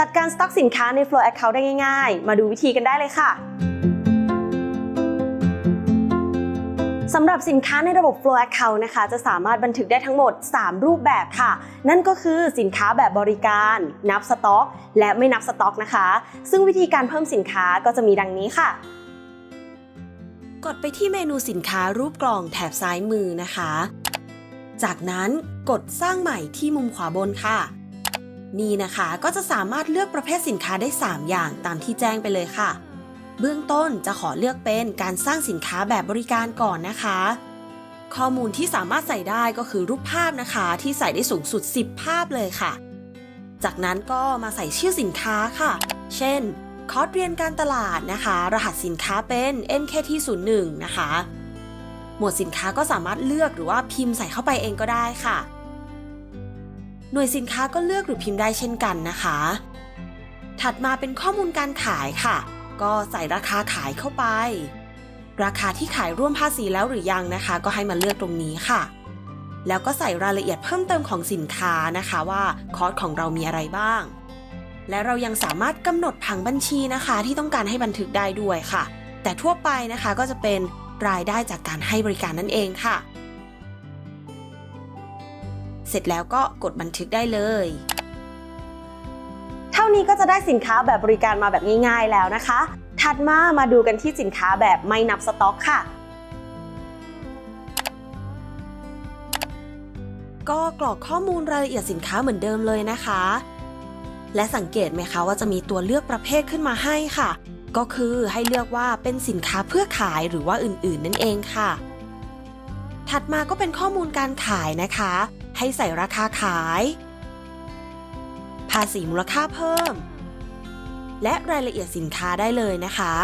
จัดการสต็อกสินค้าใน Flow Account ได้ง่ายๆ มาดูวิธีกันได้เลยค่ะ สำหรับสินค้าในระบบ Flow Account นะคะ จะสามารถบันทึกได้ทั้งหมด 3 รูปแบบค่ะ นั่นก็คือสินค้าแบบบริการ นับสต็อก และไม่นับสต็อกนะคะ ซึ่งวิธีการเพิ่มสินค้าก็จะมีดังนี้ค่ะ กดไปที่เมนูสินค้ารูปกล่องแถบซ้ายมือนะคะ จากนั้นกดสร้างใหม่ที่มุมขวาบนค่ะ นี่นะคะก็จะสามารถเลือกประเภทสินค้าได้ 3 อย่างตามที่แจ้งไปเลยค่ะ เบื้องต้นจะขอเลือกเป็นการสร้างสินค้าแบบบริการก่อนนะคะ ข้อมูลที่สามารถใส่ได้ก็คือรูปภาพนะคะ ที่ใส่ได้สูงสุด 10 ภาพเลยค่ะ จากนั้นก็มาใส่ชื่อสินค้าค่ะ เช่น คอร์สเรียนการตลาดนะคะ รหัสสินค้าเป็น NKT01 นะคะ หมวดสินค้าก็สามารถเลือกหรือว่าพิมพ์ใส่เข้าไปเองก็ได้ค่ะ หน่วยสินค้าก็เลือกหรือพิมพ์ได้เช่นกันนะคะ ถัดมาเป็นข้อมูลการขายค่ะ ก็ใส่ราคาขายเข้าไป ราคาที่ขายร่วมภาษีแล้วหรือยังนะคะ ก็ให้มาเลือกตรงนี้ค่ะ แล้วก็ใส่รายละเอียดเพิ่มเติมของสินค้านะคะว่าคอร์สของเรามีอะไรบ้าง และเรายังสามารถกำหนดผังบัญชีนะคะ ที่ต้องการให้บันทึกได้ด้วยค่ะ แต่ทั่วไปนะคะก็จะเป็นรายได้จากการให้บริการนั่นเองค่ะ เสร็จแล้วก็กดบันทึกได้เลย เท่านี้ก็จะได้สินค้าแบบบริการมาแบบง่ายๆแล้วนะคะ ถัดมามาดูกันที่สินค้าแบบไม่นับสต็อกค่ะก็กรอกข้อมูลรายละเอียดสินค้าเหมือนเดิมเลยนะคะ และสังเกตไหมคะว่าจะมีตัวเลือกประเภทขึ้นมาให้ค่ะ ก็คือให้เลือกว่าเป็นสินค้าเพื่อขายหรือว่าอื่นๆ นั่นเองค่ะ ถัดมาก็เป็นข้อมูลการขายนะคะ ให้ใส่ราคาขาย ภาษีมูลค่าเพิ่ม และรายละเอียดสินค้าได้เลยนะคะ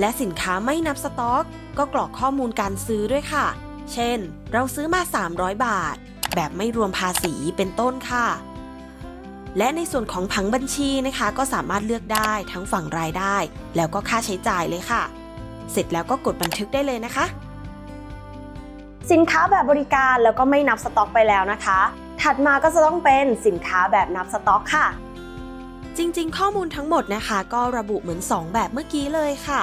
และสินค้าไม่นับสต็อก ก็กรอกข้อมูลการซื้อด้วยค่ะ เช่น เราซื้อมา 300 บาท แบบไม่รวมภาษีเป็นต้นค่ะ และในส่วนของผังบัญชีนะคะ ก็สามารถเลือกได้ทั้งฝั่งรายได้ แล้วก็ค่าใช้จ่ายเลยค่ะ เสร็จแล้วก็กดบันทึกได้เลยนะคะ สินค้าแบบบริการแล้วก็ไม่นับสต็อกไปแล้วนะคะ ถัดมาก็จะต้องเป็นสินค้าแบบนับสต็อกค่ะ จริงๆ ข้อมูลทั้งหมดนะคะ ก็ระบุเหมือน 2 แบบเมื่อกี้เลยค่ะ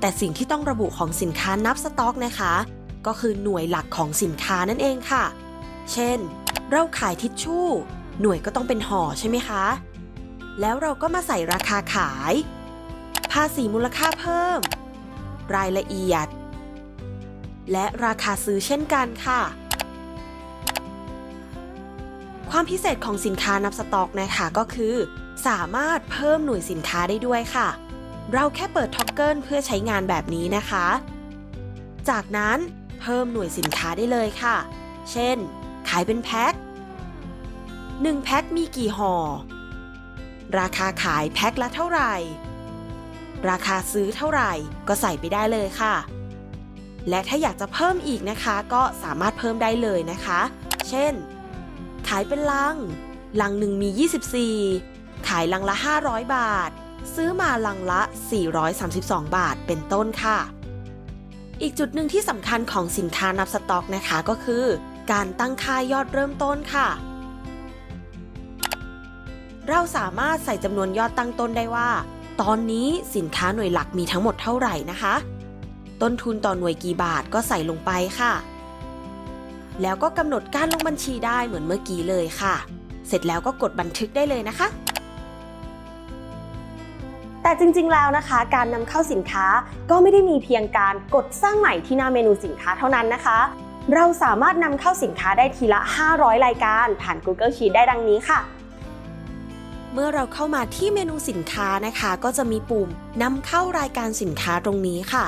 แต่สิ่งที่ต้องระบุของสินค้านับสต็อกนะคะ ก็คือหน่วยหลักของสินค้านั่นเองค่ะ เช่น เราขายทิชชู่ หน่วยก็ต้องเป็นห่อใช่ไหมคะ แล้วเราก็มาใส่ราคาขาย ภาษีมูลค่าเพิ่ม รายละเอียด และราคาซื้อเช่นกันค่ะ ความพิเศษของสินค้านับสต็อกนะคะก็คือ สามารถเพิ่มหน่วยสินค้าได้ด้วยค่ะ เราแค่เปิดท็อกเกิลเพื่อใช้งานแบบนี้นะคะ จากนั้นเพิ่มหน่วยสินค้าได้เลยค่ะ เช่น ขายเป็นแพ็ค1แพ็คมีกี่ห่อ ราคาขายแพ็คละเท่าไหร่ ราคาซื้อเท่าไหร่ก็ใส่ไปได้เลยค่ะ และถ้าอยากจะเพิ่มอีกนะคะ ก็สามารถเพิ่มได้เลยนะคะ เช่น ขายเป็นลัง ลังหนึ่งมี 24 ขายลังละ 500 บาท ซื้อมาลังละ 432 บาท เป็นต้นค่ะ อีกจุดหนึ่งที่สำคัญของสินค้านับสต็อกนะคะก็คือ การตั้งค่ายอดเริ่มต้นค่ะเราสามารถใส่จำนวนยอดตั้งต้นได้ว่า ตอนนี้สินค้าหน่วยหลักมีทั้งหมดเท่าไหร่นะคะ ต้นทุนต่อหน่วยกี่บาทก็ใส่ลงไปค่ะ แล้วก็กำหนดการลงบัญชีได้เหมือนเมื่อกี้เลยค่ะ เสร็จแล้วก็กดบันทึกได้เลยนะคะ แต่จริงๆแล้วนะคะ การนำเข้าสินค้าก็ไม่ได้มีเพียงการกดสร้างใหม่ที่หน้าเมนูสินค้าเท่านั้นนะคะ เราสามารถนำเข้าสินค้าได้ทีละ 500 รายการ ผ่าน Google Sheet ได้ดังนี้ค่ะเมื่อเราเข้ามาที่เมนูสินค้านะคะ ก็จะมีปุ่มนำเข้ารายการสินค้าตรงนี้ค่ะ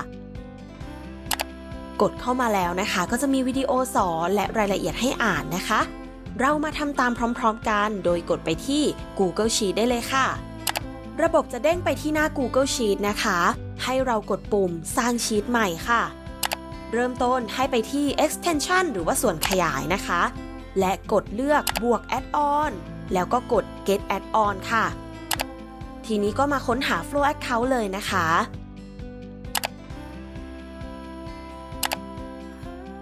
กดเข้ามาแล้วนะคะ ก็จะมีวิดีโอสอนและรายละเอียดให้อ่านนะคะ เรามาทำตามพร้อมๆกัน โดยกดไปที่ Google Sheet ได้เลยค่ะ ระบบจะเด้งไปที่หน้า Google Sheet นะคะ ให้เรากดปุ่มสร้างชีตใหม่ค่ะ เริ่มต้นให้ไปที่ extension หรือว่าส่วนขยายนะคะ และกดเลือกบวก add-on แล้วก็กด get add-on ค่ะ ทีนี้ก็มาค้นหา Flow Account เลยนะคะ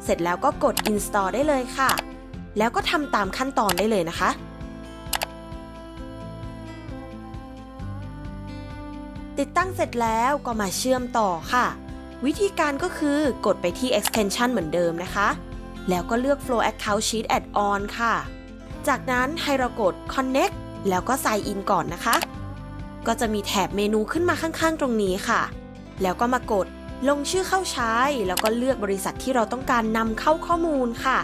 เสร็จแล้วก็กด install ได้เลยค่ะ แล้วก็ทำตามขั้นตอนได้เลยนะคะ ติดตั้งเสร็จแล้วก็มาเชื่อมต่อค่ะ วิธีการก็คือกดไปที่ extension เหมือนเดิมนะคะ แล้วก็เลือก flow account sheet add on ค่ะ จากนั้นให้เรากด connect แล้วก็ sign in ก่อนนะคะ ก็จะมีแถบเมนูขึ้นมาข้างๆ ตรงนี้ค่ะ แล้วก็มากด ลงชื่อเข้าใช้ แล้วก็เลือกบริษัทที่เราต้องการนำเข้าข้อมูลค่ะ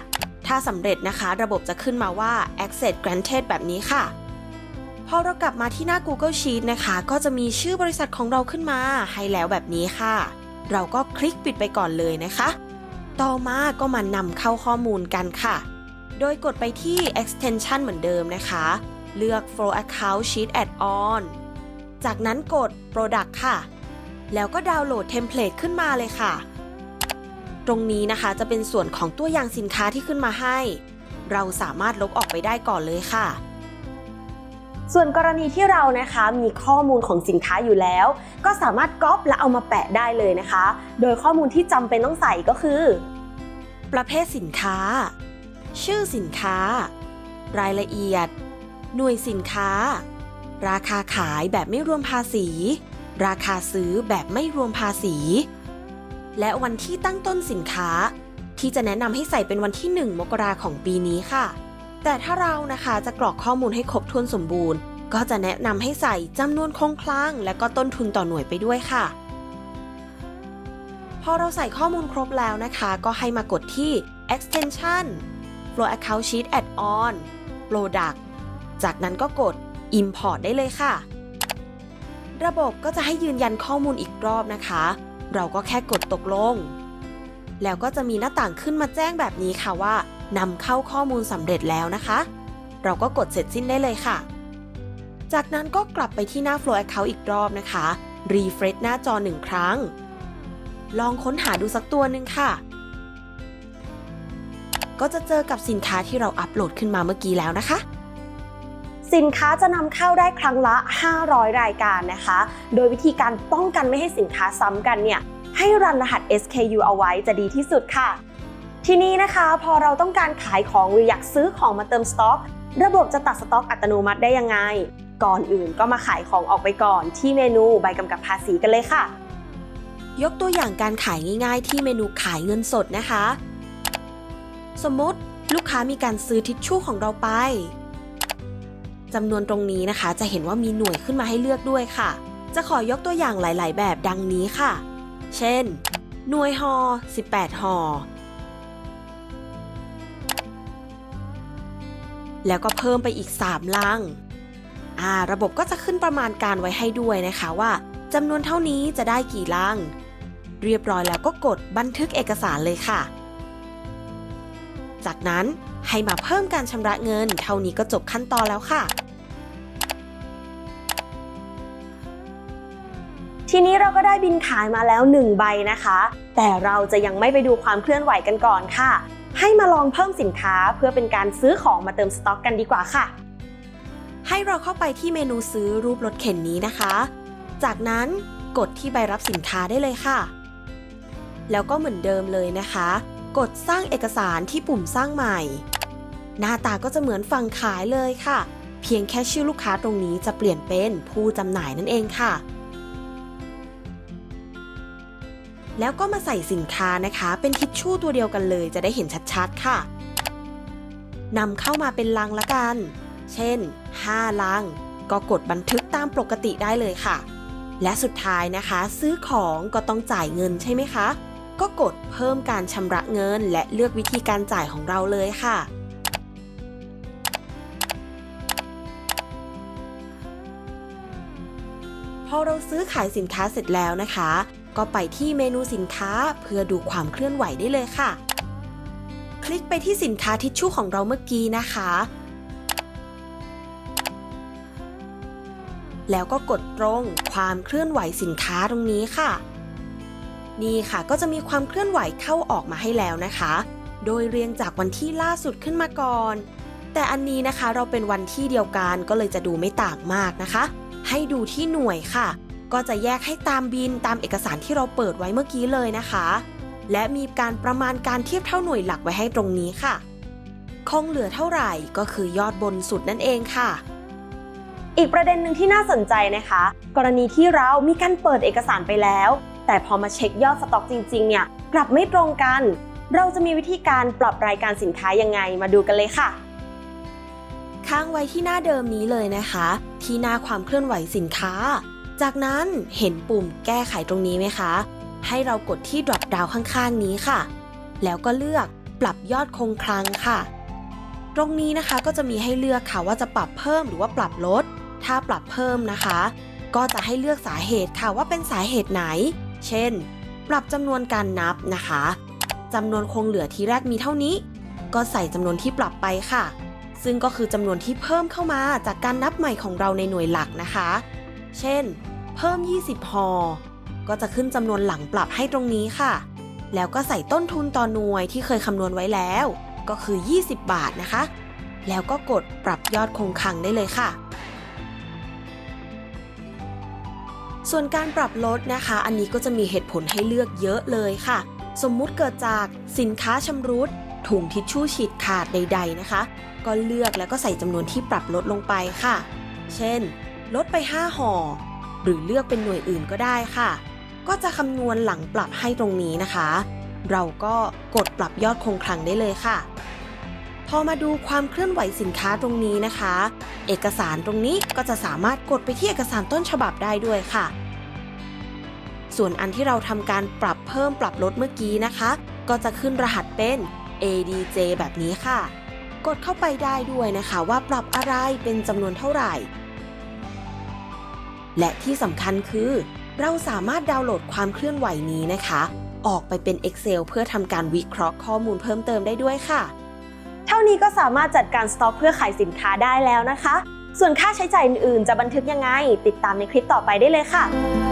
ถ้าสำเร็จนะคะ ระบบจะขึ้นมาว่า access granted แบบนี้ค่ะ พอเรากลับมาที่หน้า Google Sheet นะคะ ก็จะมีชื่อบริษัทของเราขึ้นมาให้แล้วแบบนี้ค่ะ เราก็คลิกปิดไปก่อนเลยนะคะ ต่อมาก็มานำเข้าข้อมูลกันค่ะ โดยกดไปที่ extension เหมือนเดิมนะคะ เลือก flow account sheet add on จากนั้นกด product ค่ะ แล้วก็ดาวน์โหลดเทมเพลตขึ้นมาเลยค่ะ ตรงนี้นะคะจะเป็นส่วนของตัวอย่างสินค้าที่ขึ้นมาให้ เราสามารถลบออกไปได้ก่อนเลยค่ะ ส่วนกรณีที่เรานะคะมีข้อมูลของสินค้าอยู่แล้ว ก็สามารถก๊อปและเอามาแปะได้เลยนะคะ โดยข้อมูลที่จำเป็นต้องใส่ก็คือ ประเภทสินค้า ชื่อสินค้า รายละเอียด หน่วยสินค้า ราคาขายแบบไม่รวมภาษี ราคาซื้อแบบไม่รวมภาษี และวันที่ตั้งต้นสินค้า ที่จะแนะนำให้ใส่เป็นวันที่ 1 มกราของปีนี้ค่ะ แต่ถ้าเรานะคะจะกรอกข้อมูลให้ครบถ้วนสมบูรณ์ ก็จะแนะนำให้ใส่จำนวนคงคลังและก็ต้นทุนต่อหน่วยไปด้วยค่ะ พอเราใส่ข้อมูลครบแล้วนะคะ ก็ให้มากดที่ extension flow account sheet add on product จากนั้นก็กด import ได้เลยค่ะ ระบบก็จะให้ยืนยันข้อมูลอีกรอบนะคะ เราก็แค่กดตกลง แล้วก็จะมีหน้าต่างขึ้นมาแจ้งแบบนี้ค่ะว่านำเข้าข้อมูลสำเร็จแล้วนะคะ เราก็กดเสร็จสิ้นได้เลยค่ะ จากนั้นก็กลับไปที่หน้า Flow Account อีกรอบนะคะ refresh หน้าจอหนึ่งครั้ง ลองค้นหาดูสักตัวหนึ่งค่ะ ก็จะเจอกับสินค้าที่เราอัปโหลดขึ้นมาเมื่อกี้แล้วนะคะ สินค้าจะนำเข้าได้ครั้งละ 500 รายการนะคะ โดยวิธีการป้องกันไม่ให้สินค้าซ้ำกันเนี่ยให้รันรหัส SKU เอาไว้จะดีที่สุดค่ะ ทีนี้นะคะพอเราต้องการขายของหรืออยากซื้อของมาเติมสต็อก ระบบจะตัดสต็อกอัตโนมัติได้ยังไง ก่อนอื่นก็มาขายของออกไปก่อนที่เมนูใบกำกับภาษีกันเลยค่ะ ยกตัวอย่างการขายง่าย ๆ ที่เมนูขายเงินสดนะคะ สมมติลูกค้ามีการซื้อทิชชู่ของเราไป จำนวนตรงนี้นะคะ จะเห็นว่ามีหน่วยขึ้นมาให้เลือกด้วยค่ะ จะขอยกตัวอย่างหลาย ๆ แบบดังนี้ค่ะ เช่น หน่วยหอ18หอแล้วก็เพิ่มไปอีก 3 ลังอ่าระบบก็จะขึ้นประมาณการไว้ให้ด้วยนะคะว่าจำนวนเท่านี้จะได้กี่ลัง เรียบร้อยแล้วก็กดบันทึกเอกสารเลยค่ะ จากนั้น ให้มาเพิ่มการชำระเงิน เท่านี้ก็จบขั้นตอนแล้วค่ะ ทีนี้เราก็ได้บินขายมาแล้ว 1 ใบนะคะ แต่เราจะยังไม่ไปดูความเคลื่อนไหวกันก่อนค่ะ ให้มาลองเพิ่มสินค้าเพื่อเป็นการซื้อของมาเติมสต็อกกันดีกว่าค่ะ ให้เราเข้าไปที่เมนูซื้อรูปรถเข็นนี้นะคะ จากนั้นกดที่ใบรับสินค้าได้เลยค่ะ แล้วก็เหมือนเดิมเลยนะคะ กดสร้างเอกสารที่ปุ่มสร้างใหม่ หน้าตาก็จะเหมือนฝั่งขายเลยค่ะ เพียงแค่ชื่อลูกค้าตรงนี้จะเปลี่ยนเป็นผู้จำหน่ายนั่นเองค่ะ แล้วก็มาใส่สินค้านะคะ เป็นทิชชู่ตัวเดียวกันเลย จะได้เห็นชัดๆค่ะนำเข้ามาเป็นลังละกัน เช่น 5 ลัง ก็กดบันทึกตามปกติได้เลยค่ะ และสุดท้ายนะคะ ซื้อของก็ต้องจ่ายเงินใช่ไหมคะ ก็กดเพิ่มการชำระเงิน และเลือกวิธีการจ่ายของเราเลยค่ะ พอเราซื้อขายสินค้าเสร็จแล้วนะคะ ก็ไปที่เมนูสินค้าเพื่อดูความเคลื่อนไหวได้เลยค่ะ คลิกไปที่สินค้าทิชชู่ของเราเมื่อกี้นะคะแล้วก็กดตรงความเคลื่อนไหวสินค้าตรงนี้ค่ะ นี่ค่ะก็จะมีความเคลื่อนไหวเข้าออกมาให้แล้วนะคะ โดยเรียงจากวันที่ล่าสุดขึ้นมาก่อน แต่อันนี้นะคะเราเป็นวันที่เดียวกันก็เลยจะดูไม่ต่างมากนะคะ ให้ดูที่หน่วยค่ะ ก็จะแยกให้ตามบินตามเอกสารที่เราเปิดไว้เมื่อกี้เลยนะคะ และมีการประมาณการเทียบเท่าหน่วยหลักไว้ให้ตรงนี้ค่ะ คงเหลือเท่าไหร่ก็คือยอดบนสุดนั่นเองค่ะอีกประเด็นหนึ่งที่น่าสนใจนะคะ กรณีที่เรามีการเปิดเอกสารไปแล้ว แต่พอมาเช็คยอดสต็อกจริงๆ เนี่ยกลับไม่ตรงกัน เราจะมีวิธีการปรับรายการสินค้ายังไงมาดูกันเลยค่ะ ค้างไว้ที่หน้าเดิมนี้เลยนะคะ ที่หน้าความเคลื่อนไหวสินค้า จากนั้นเห็นปุ่มแก้ไขตรงนี้ไหมคะ ให้เรากดที่ drop down ข้างๆ นี้ค่ะ แล้วก็เลือกปรับยอดคงคลังค่ะ ตรงนี้นะคะก็จะมีให้เลือกค่ะว่าจะปรับเพิ่มหรือว่าปรับลด ถ้าปรับเพิ่มนะคะ ก็จะให้เลือกสาเหตุค่ะว่าเป็นสาเหตุไหน เช่น ปรับจำนวนการนับนะคะจำนวนคงเหลือที่แรกมีเท่านี้ ก็ใส่จำนวนที่ปรับไปค่ะ ซึ่งก็คือจำนวนที่เพิ่มเข้ามาจากการนับใหม่ของเราในหน่วยหลักนะคะ เช่น เพิ่ม 20หอก็จะขึ้นจำนวนหลังปรับให้ตรงนี้ค่ะ แล้วก็ใส่ต้นทุนต่อหน่วยที่เคยคำนวณไว้แล้ว ก็คือ 20 บาทนะคะ แล้วก็กดปรับยอดคงคลังได้เลยค่ะ ส่วนการปรับลดนะคะ อันนี้ก็จะมีเหตุผลให้เลือกเยอะเลยค่ะ สมมุติเกิดจากสินค้าชำรุดถุงทิชชู่ฉีดขาดใด ๆนะคะ ก็เลือกแล้วก็ใส่จำนวนที่ปรับลดลงไปค่ะ เช่น ลดไป 5ห่อ หรือเลือกเป็นหน่วยอื่นก็ได้ค่ะ ก็จะคำนวณหลังปรับให้ตรงนี้นะคะ เราก็กดปรับยอดคงคลังได้เลยค่ะ พอมาดูความเคลื่อนไหวสินค้าตรงนี้นะคะ เอกสารตรงนี้ก็จะสามารถกดไปที่เอกสารต้นฉบับได้ด้วยค่ะ ส่วนอันที่เราทำการปรับเพิ่มปรับลดเมื่อกี้นะคะ ก็จะขึ้นรหัสเป็น ADJ แบบนี้ค่ะ กดเข้าไปได้ด้วยนะคะ ว่าปรับอะไรเป็นจำนวนเท่าไหร่ และที่สำคัญคือ เราสามารถดาวน์โหลดความเคลื่อนไหวนี้นะคะ ออกไปเป็น Excel เพื่อทำการวิเคราะห์ข้อมูลเพิ่มเติมได้ด้วยค่ะ นี้ก็สามารถจัดการสต็อกเพื่อขายสินค้าได้แล้วนะคะ ส่วนค่าใช้จ่ายอื่นๆ จะบันทึกยังไง ติดตามในคลิปต่อไปได้เลยค่ะ